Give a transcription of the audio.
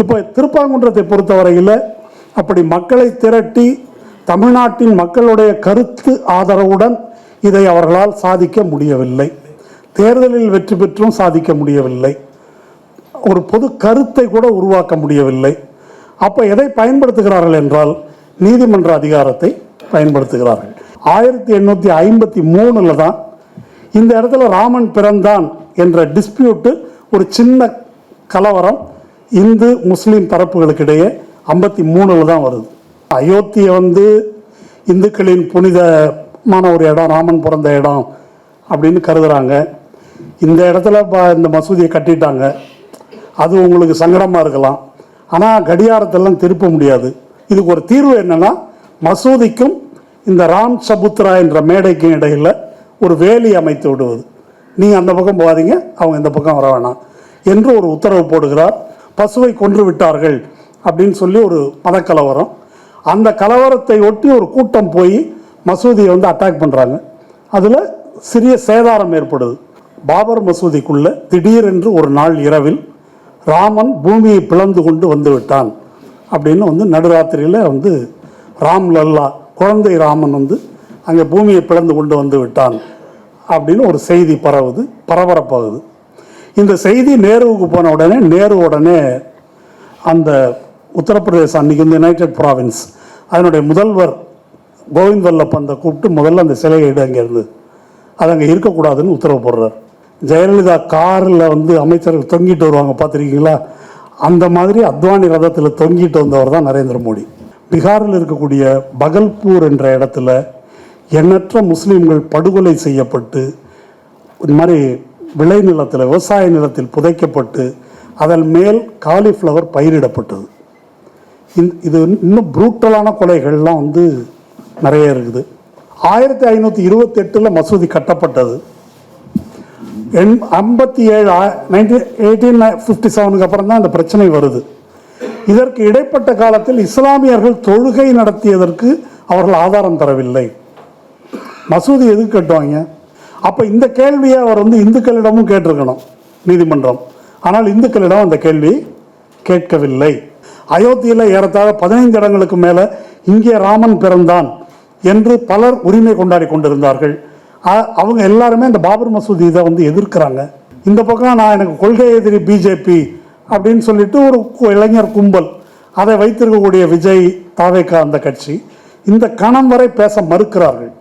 இப்போ திருப்பாங்குன்றத்தை பொறுத்தவரையில் அப்படி மக்களை திரட்டி தமிழ்நாட்டின் மக்களுடைய கருத்து ஆதரவுடன் இதை அவர்களால் சாதிக்க முடியவில்லை. தேர்தலில் வெற்றி பெற்றும் சாதிக்க முடியவில்லை. ஒரு பொது கருத்தை கூட உருவாக்க முடியவில்லை. அப்போ எதை பயன்படுத்துகிறார்கள் என்றால் நீதிமன்ற அதிகாரத்தை பயன்படுத்துகிறார்கள். ஆயிரத்தி எண்ணூற்றி ஐம்பத்தி மூணில் தான் இந்த இடத்துல ராமன் பிறந்தான் என்ற டிஸ்பியூட்டு ஒரு சின்ன கலவரம் இந்து முஸ்லீம் தரப்புகளுக்கிடையே ஐம்பத்தி மூணில் தான் வருது. அயோத்தியை வந்து இந்துக்களின் புனிதமான ஒரு இடம் ராமன் பிறந்த இடம் அப்படின்னு கருதுறாங்க. இந்த இடத்துல இப்போ இந்த மசூதியை கட்டிட்டாங்க. அது உங்களுக்கு சங்கடமாக இருக்கலாம். ஆனால் கடியாரத்தெல்லாம் திருப்ப முடியாது. இதுக்கு ஒரு தீர்வு என்னன்னா மசூதிக்கும் இந்த ராம் சபுத்ரா என்ற மேடைக்கும் இடையில் ஒரு வேலி அமைத்து விடுவது. நீங்கள் அந்த பக்கம் போகாதீங்க அவங்க இந்த பக்கம் வர வேணாம் என்று ஒரு உத்தரவு போடுகிறார். பசுவை கொன்று விட்டார்கள் அப்படின்னு சொல்லி ஒரு மதக்கலவரம். அந்த கலவரத்தை ஒட்டி ஒரு கூட்டம் போய் மசூதியை வந்து அட்டாக் பண்ணுறாங்க அதில் சிறிய சேதாரம் ஏற்படுது. பாபர் மசூதிக்குள்ளே திடீரென்று ஒரு நாள் இரவில் ராமன் பூமியை பிளந்து கொண்டு வந்து விட்டான் அப்படின்னு வந்து நடுராத்திரியில் வந்து ராம் லல்லா குழந்தை ராமன் வந்து அங்கே பூமியை பிளந்து கொண்டு வந்து விட்டான் அப்படின்னு ஒரு செய்தி பரவுது பரபரப்பாகுது. இந்த செய்தி நேருவுக்கு போன உடனே நேரு உடனே அந்த உத்தரப்பிரதேசம் அன்னைக்கு இந்த யுனைடெட் ப்ராவின்ஸ் அதனுடைய முதல்வர் கோவிந்த் வல்லப் அந்த கூப்பிட்டு முதல்ல அந்த சிலையை எடு அங்கேருந்து அது அங்கே இருக்கக்கூடாதுன்னு உத்தரவு போடுறார். ஜெயலலிதா காரில் வந்து அமைச்சர்கள் தொங்கிட்டு வருவாங்க பார்த்துருக்கீங்களா? அந்த மாதிரி அத்வானி ரதத்தில் தொங்கிட்டு வந்தவர் தான் நரேந்திர மோடி. பீகாரில் இருக்கக்கூடிய பகல்பூர் என்ற இடத்துல எண்ணற்ற முஸ்லீம்கள் படுகொலை செய்யப்பட்டு இந்த மாதிரி விளைநிலத்தில் விவசாய நிலத்தில் புதைக்கப்பட்டு அதன் மேல் காலிஃப்ளவர் பயிரிடப்பட்டது. இது இன்னும் ப்ரூட்டலான கொலைகள்லாம் வந்து நிறைய இருக்குது. ஆயிரத்தி ஐநூற்றி இருபத்தெட்டில் மசூதி கட்டப்பட்டது. எண் ஐம்பத்தி ஏழு நைன்டீன் எயிட்டீன் ஃபிஃப்டி செவனுக்கு அப்புறம் தான் இந்த பிரச்சனை வருது. இதற்கு இடைப்பட்ட காலத்தில் இஸ்லாமியர்கள் தொழுகை நடத்தியதற்கு அவர்கள் ஆதாரம் தரவில்லை. மசூதி எதுக்கு கட்டுவாங்க? அப்போ இந்த கேள்வியை அவர் வந்து இந்துக்களிடமும் கேட்டிருக்கணும் நீதிமன்றம். ஆனால் இந்துக்களிடம் அந்த கேள்வி கேட்கவில்லை. அயோத்தியில் ஏறத்தாழ பதினைந்து இடங்களுக்கு மேலே இங்கே ராமன் பிறந்தான் என்று பலர் உரிமை கொண்டாடி கொண்டிருந்தார்கள். அவங்க எல்லாருமே இந்த பாபர் மசூதி இதை வந்து எதிர்க்கிறாங்க. இந்த பக்கம் நான் எனக்கு கொள்கை எதிரி பிஜேபி அப்படின்னு சொல்லிட்டு ஒரு இளைஞர் கும்பல் அதை வைத்திருக்கக்கூடிய விஜய் தாவேக்கா அந்த கட்சி. இந்த கணம் வரை பேச மறுக்கிறார்கள்.